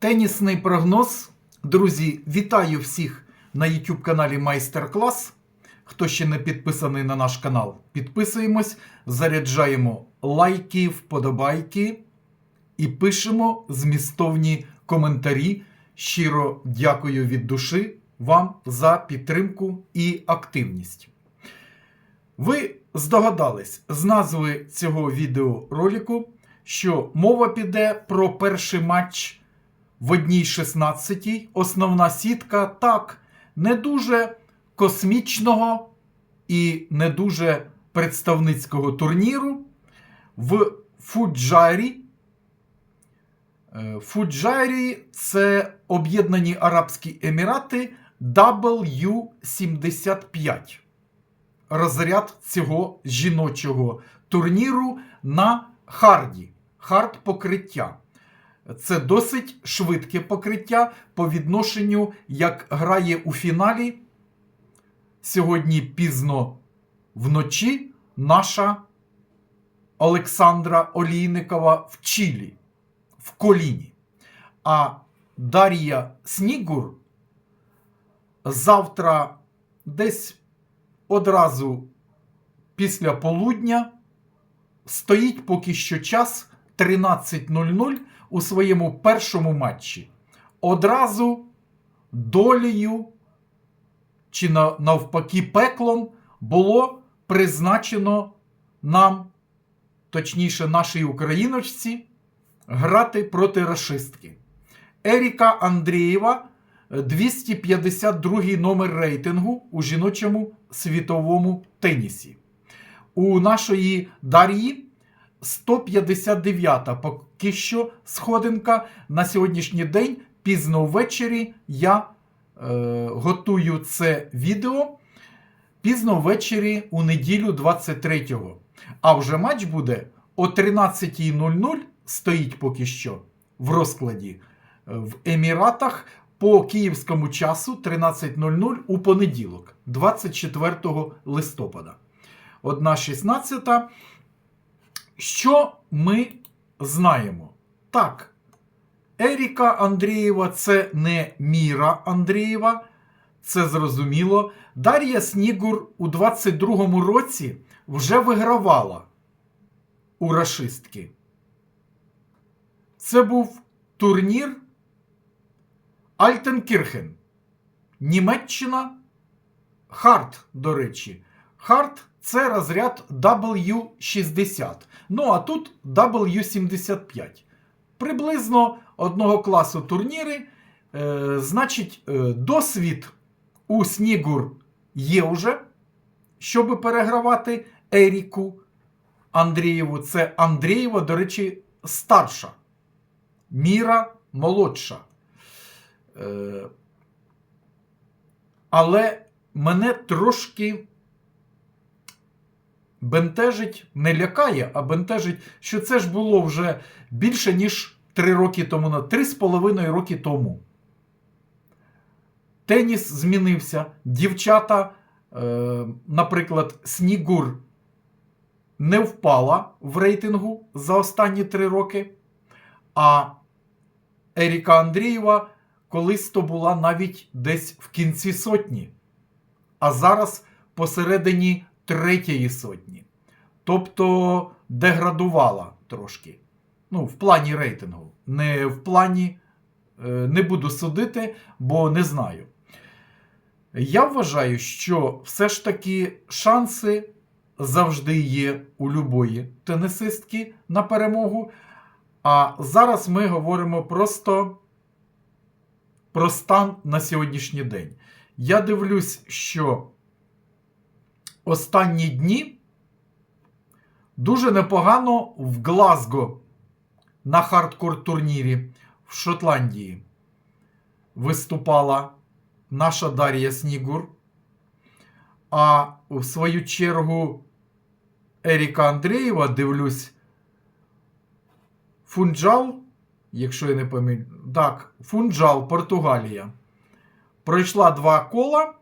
Тенісний прогноз. Друзі, вітаю всіх на YouTube каналі Майстер Клас. Хто ще не підписаний на наш канал, підписуємось, заряджаємо лайки, вподобайки і пишемо змістовні коментарі. Щиро дякую від душі вам за підтримку і активність. Ви здогадались з назви цього відеоролику, що мова піде про перший матч в одній 16 Основна сітка так, не дуже космічного і не дуже представницького турніру в Фуджарі. Е, Фуджарі це Об'єднані Арабські Емірати W75 розряд цього жіночого турніру на харді. Хард покриття. Це досить швидке покриття по відношенню, як грає у фіналі сьогодні пізно вночі наша Олександра Олійникова в Чилі, в коліні. А Дар'я Снігур завтра десь одразу після полудня стоїть поки що час 13.00 у своєму першому матчі. Одразу долею чи навпаки пеклом було призначено нам, точніше, нашій україночці, грати проти расистки. Еріка Андрієва 252 номер рейтингу у жіночому світовому тенісі. У нашої Дар'ї 159 поки що сходинка на сьогоднішній день. Пізно ввечері я е, готую це відео. Пізно ввечері у неділю 23-го. А вже матч буде о 13.00 стоїть поки що в розкладі е, в Еміратах по київському часу 13.00 у понеділок, 24 листопада. Одна 16. Що ми знаємо? Так, Еріка Андрієва це не Міра Андрієва, це зрозуміло. Дар'я Снігур у 22-му році вже вигравала у рашистки. Це був турнір Альтенкірхен. Німеччина. Харт, до речі. Харт це розряд W60. Ну а тут W75. Приблизно одного класу турніри. Е, значить, е, досвід у Снігур є вже, щоб перегравати Еріку Андрієву. Це Андрієва, до речі, старша. Міра молодша. Е, але мене трошки бентежить, не лякає, а бентежить, що це ж було вже більше, ніж 3 роки тому, на 3,5 роки тому. Теніс змінився. Дівчата, е, наприклад, Снігур не впала в рейтингу за останні 3 роки. А Еріка Андрієва колись то була навіть десь в кінці сотні, а зараз посередині третьої сотні. Тобто деградувала трошки. Ну, в плані рейтингу. Не в плані е, не буду судити, бо не знаю. Я вважаю, що все ж таки шанси завжди є у любої тенісистки на перемогу. А зараз ми говоримо просто про стан на сьогоднішній день. Я дивлюсь, що останні дні дуже непогано в Глазго на хардкор турнірі в Шотландії виступала наша Дар'я Снігур. А в свою чергу Еріка Андрієва дивлюсь. Фунджал, якщо я не пам'ятаю, так, Фунджал, Португалія. Пройшла два кола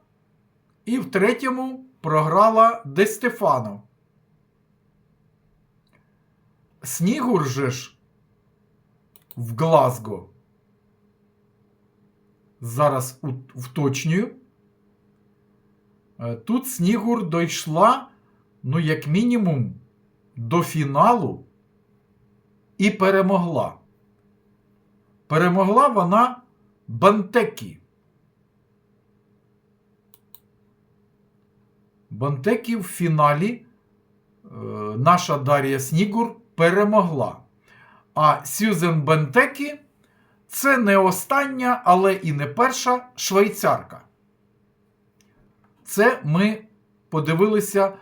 і в третьому програла Де Стефано. Снігур же ж в Глазго зараз вточнюю. Е, Тут Снігур дійшла, ну, як мінімум, до фіналу і перемогла. Перемогла вона Бантекі. Бантекі в фіналі е, наша Дар'я Снігур перемогла. А Сюзен Бентекі це не остання, але і не перша швейцарка. Це ми подивилися,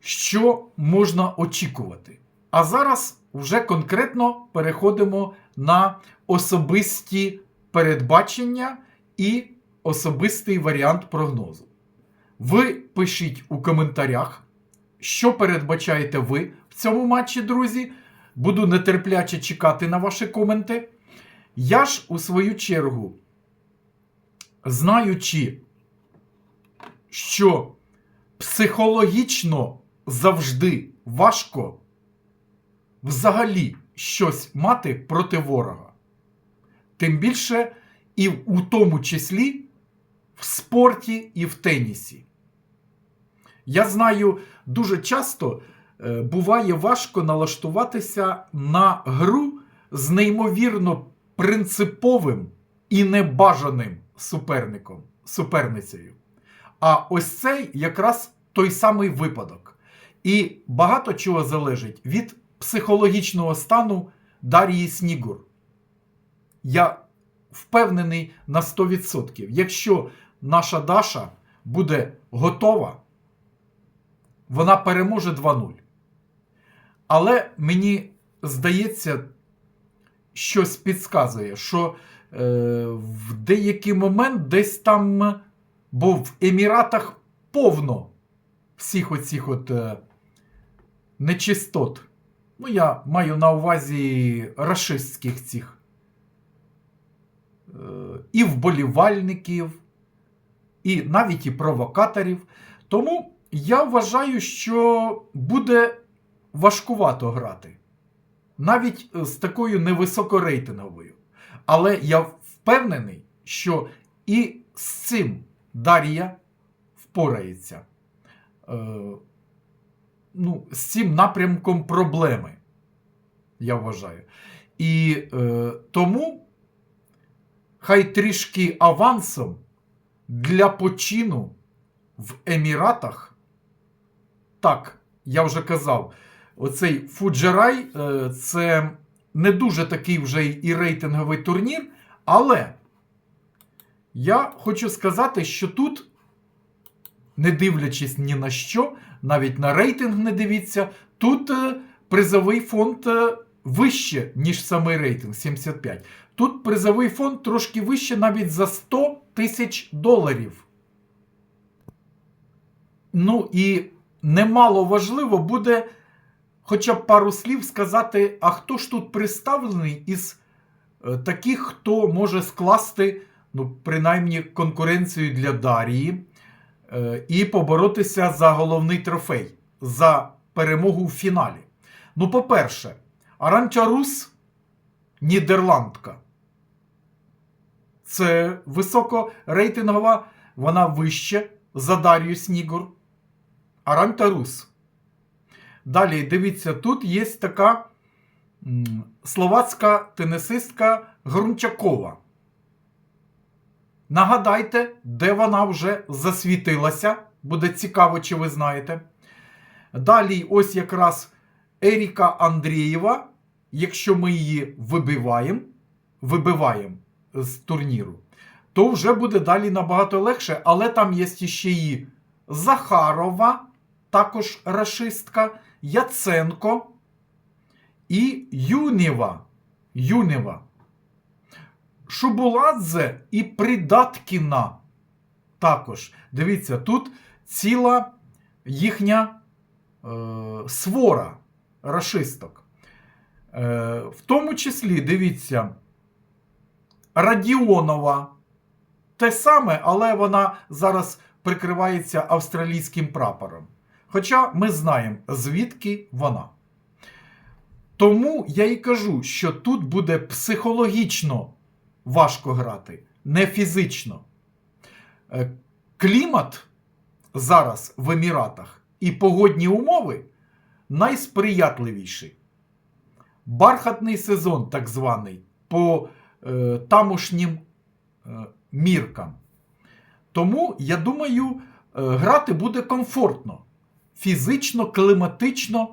що можна очікувати. А зараз вже конкретно переходимо на особисті передбачення і особистий варіант прогнозу. Ви пишіть у коментарях, що передбачаєте ви в цьому матчі, друзі. Буду нетерпляче чекати на ваші коменти. Я ж, у свою чергу, знаючи, що психологічно завжди важко взагалі щось мати проти ворога. Тим більше і у тому числі в спорті і в тенісі. Я знаю, дуже часто е, буває важко налаштуватися на гру з неймовірно принциповим і небажаним суперником, суперницею. А ось цей якраз той самий випадок. І багато чого залежить від психологічного стану Дар'ї Снігур. Я впевнений на 100%. Якщо наша Даша буде готова, вона переможе 2-0. Але мені здається, щось підказує, що е, в деякий момент десь там, бо в Еміратах повно всіх оцих от е, нечистот. Ну, я маю на увазі рашистських цих. Е, і вболівальників, і навіть і провокаторів. Тому я вважаю, що буде важкувато грати. Навіть е, з такою невисокорейтинговою. Але я впевнений, що і з цим Дар'я впорається. Е, ну, з цим напрямком проблеми, я вважаю. І е, тому хай трішки авансом для почину в Еміратах. Так, я вже казав, оцей Фуджерай це не дуже такий вже і рейтинговий турнір, але я хочу сказати, що тут, не дивлячись ні на що, навіть на рейтинг не дивіться, тут е, призовий фонд е, вище, ніж самий рейтинг 75. Тут призовий фонд трошки вище навіть за 100 тисяч доларів. Ну і немало важливо буде хоча б пару слів сказати, а хто ж тут представлений із е, таких, хто може скласти, ну, принаймні, конкуренцію для Дарії е, і поборотися за головний трофей, за перемогу в фіналі. Ну, по-перше, Аранча Рус Нідерландка. Це високорейтингова, вона вище за Дар'ю Снігур. Аранта Рус. Далі, дивіться, тут є така словацька тенісистка Грунчакова. Нагадайте, де вона вже засвітилася. Буде цікаво, чи ви знаєте. Далі, ось якраз Еріка Андрієва. Якщо ми її вибиваємо, вибиваємо з турніру, то вже буде далі набагато легше. Але там є ще і Захарова, також рашистка, Яценко і Юнєва. Юнєва. Шубуладзе і Придаткіна. Також. Дивіться, тут ціла їхня е, свора рашисток. Е, в тому числі, дивіться, Радіонова. Те саме, але вона зараз прикривається австралійським прапором. Хоча ми знаємо, звідки вона. Тому я і кажу, що тут буде психологічно важко грати. не фізично. Е, Клімат зараз в Еміратах і погодні умови найсприятливіші. Бархатний сезон, так званий, по е, тамошнім е, міркам. Тому, я думаю, е, грати буде комфортно. Фізично, кліматично,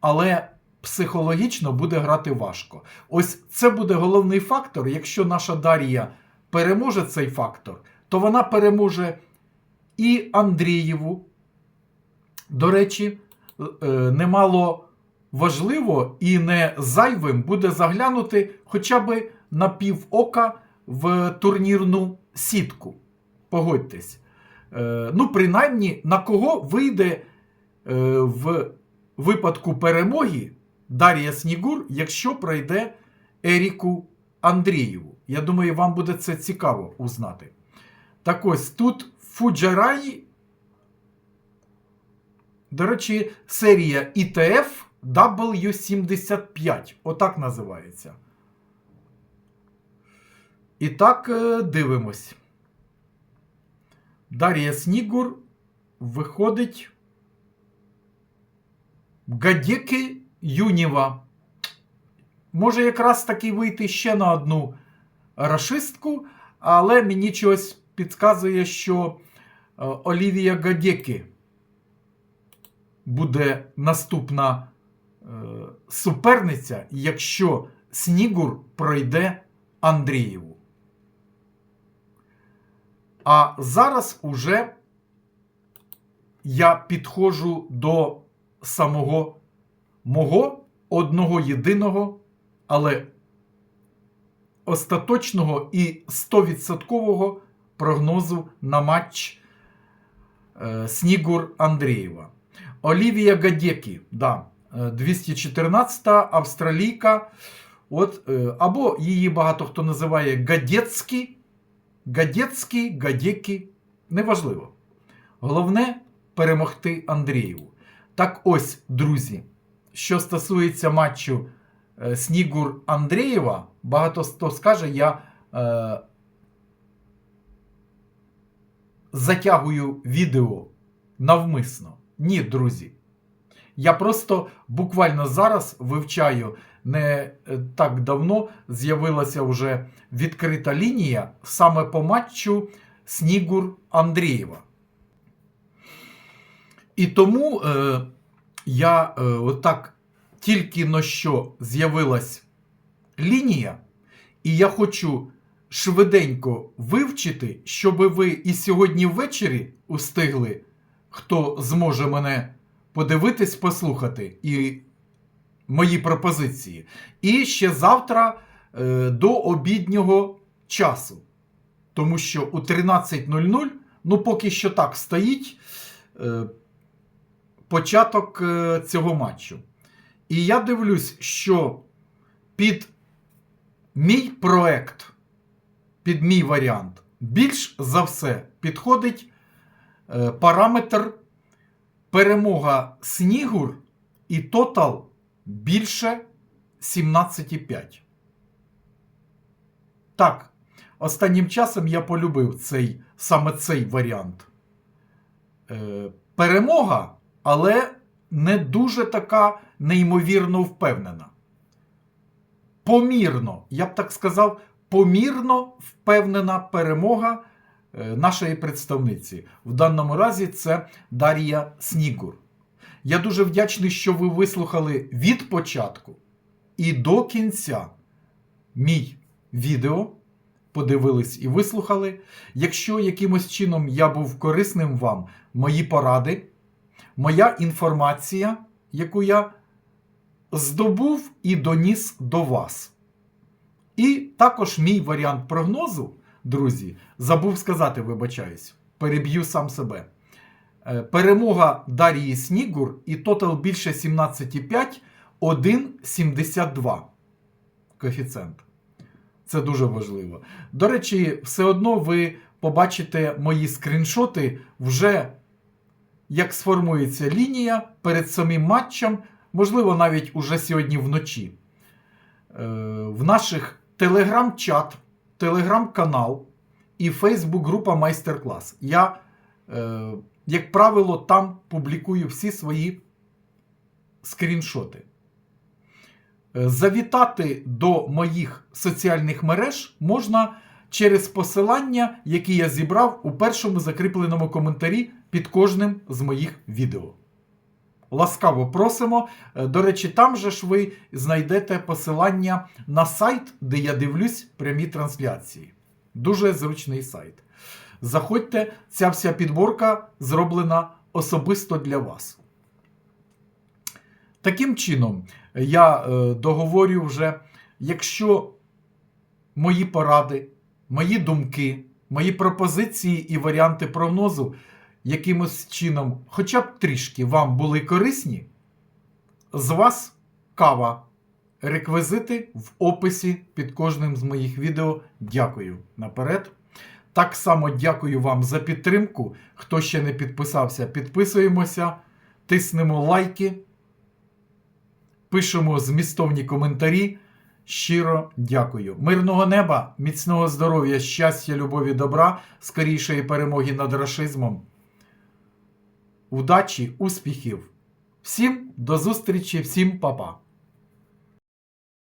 але психологічно буде грати важко. Ось це буде головний фактор. Якщо наша Дар'я переможе цей фактор, то вона переможе і Андрієву. До речі, е, немало важливо і не зайвим буде заглянути хоча б на пів ока в турнірну сітку. Погодьтесь. Е, Ну, принаймні, на кого вийде в випадку перемоги Дар'я Снігур, якщо пройде Еріку Андрієву. Я думаю, вам буде це цікаво узнати. Так ось тут Фуджараї, до речі, серія ITF W75. Отак називається. І так, е, дивимось. Дар'я Снігур виходить Гадєки Юніва. Може якраз таки вийти ще на одну рашистку, але мені чогось підказує, що е, Олівія Гадєки буде наступна е, суперниця, якщо Снігур пройде Андрієву. А зараз уже я підходжу до самого мого одного єдиного, але остаточного і 100% прогнозу на матч е, Снігур Андрієва. Олівія Гадєкі, да, е, 214-та австралійка. От, е, або її багато хто називає Гадєцький, Гадєцький, Гадєкі. Неважливо. Головне перемогти Андрієву. Так ось, друзі, що стосується матчу е, Снігур Андрієва, багато хто скаже, я е, затягую відео навмисно. Ні, друзі. Я просто буквально зараз вивчаю не е, так давно з'явилася вже відкрита лінія саме по матчу Снігур Андрієва. І тому е, я е, отак тільки но що з'явилась лінія, і я хочу швиденько вивчити, щоб ви і сьогодні ввечері устигли, хто зможе мене подивитись, послухати і мої пропозиції. І ще завтра е, до обіднього часу. Тому що у 13.00, ну поки що так стоїть. Е, початок е, цього матчу. І я дивлюсь, що під мій проект, під мій варіант, більш за все підходить е, параметр перемога Снігур і тотал більше 17,5. Так, останнім часом я полюбив цей, саме цей варіант. Е, перемога але не дуже така неймовірно впевнена. Помірно, я б так сказав, помірно впевнена перемога е, нашої представниці. В даному разі це Дар'я Снігур. Я дуже вдячний, що ви вислухали від початку і до кінця мій відео. Подивились і вислухали. Якщо якимось чином я був корисним вам, мої поради моя інформація, яку я здобув і доніс до вас. І також мій варіант прогнозу, друзі, забув сказати, вибачаюсь, переб'ю сам себе. Е, Перемога Дарії Снігур і тотал більше 17,5, 1,72 коефіцієнт. Це дуже важливо. До речі, все одно ви побачите мої скріншоти вже як сформується лінія перед самим матчем, можливо, навіть уже сьогодні вночі. Е, в наших телеграм-чат, телеграм-канал і Фейсбук-група Майстер-клас. Я, е, як правило, там публікую всі свої скріншоти. Е, Завітати до моїх соціальних мереж можна через посилання, які я зібрав у першому закріпленому коментарі під кожним з моїх відео. Ласкаво просимо. Е, До речі, там же ж ви знайдете посилання на сайт, де я дивлюсь прямі трансляції. Дуже зручний сайт. Заходьте, ця вся підборка зроблена особисто для вас. Таким чином, я е, договорю вже, якщо мої поради, мої думки, мої пропозиції і варіанти прогнозу якимось чином, хоча б трішки вам були корисні, з вас кава. Реквізити в описі під кожним з моїх відео. Дякую наперед. Так само дякую вам за підтримку. Хто ще не підписався, підписуємося, тиснемо лайки, пишемо змістовні коментарі. Щиро дякую. Мирного неба, міцного здоров'я, щастя, любові, добра, скорішої перемоги над рашизмом. Удачі, успіхів! Всім до зустрічі, всім па-па!